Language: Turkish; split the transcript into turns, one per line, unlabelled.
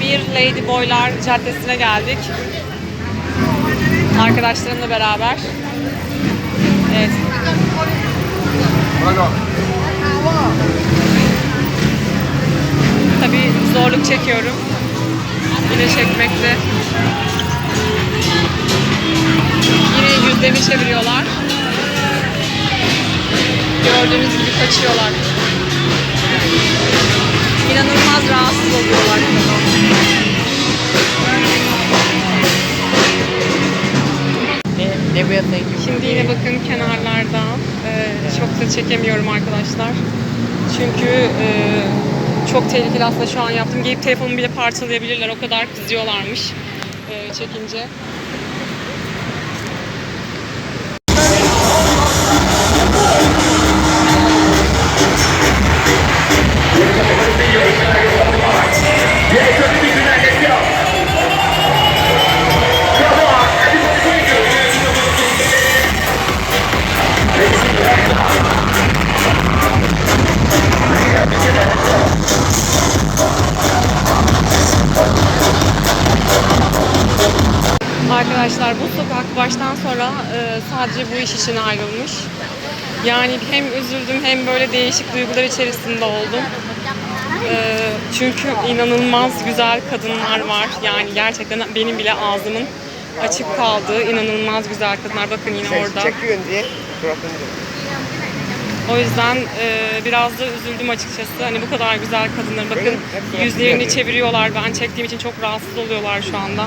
51 Lady Boylar Caddesi'ne geldik. Arkadaşlarımla beraber. Evet. Tabii zorluk çekiyorum. Yine çekmekte. Yine yüzlerini çeviriyorlar. Gördüğünüz gibi kaçıyorlar. İnanılmaz rahatsız oluyorlar.
You
Şimdi yine bakın kenarlarda e, çok da çekemiyorum arkadaşlar. Çünkü e, çok tehlikeli aslında şu an yaptım. Gelip telefonumu bile parçalayabilirler. O kadar kızıyorlarmış e, çekince. Arkadaşlar bu sokak baştan sonra e, sadece bu iş için ayrılmış. Yani hem üzüldüm hem böyle değişik duygular içerisinde oldum. E, çünkü inanılmaz güzel kadınlar var. Yani gerçekten benim bile ağzımın açık kaldığı inanılmaz güzel kadınlar. Bakın yine orada.
the broken
O yüzden e, biraz da üzüldüm açıkçası. Hani bu kadar güzel kadınlar bakın yüzlerini çeviriyorlar. Ben çektiğim için çok rahatsız oluyorlar şu anda.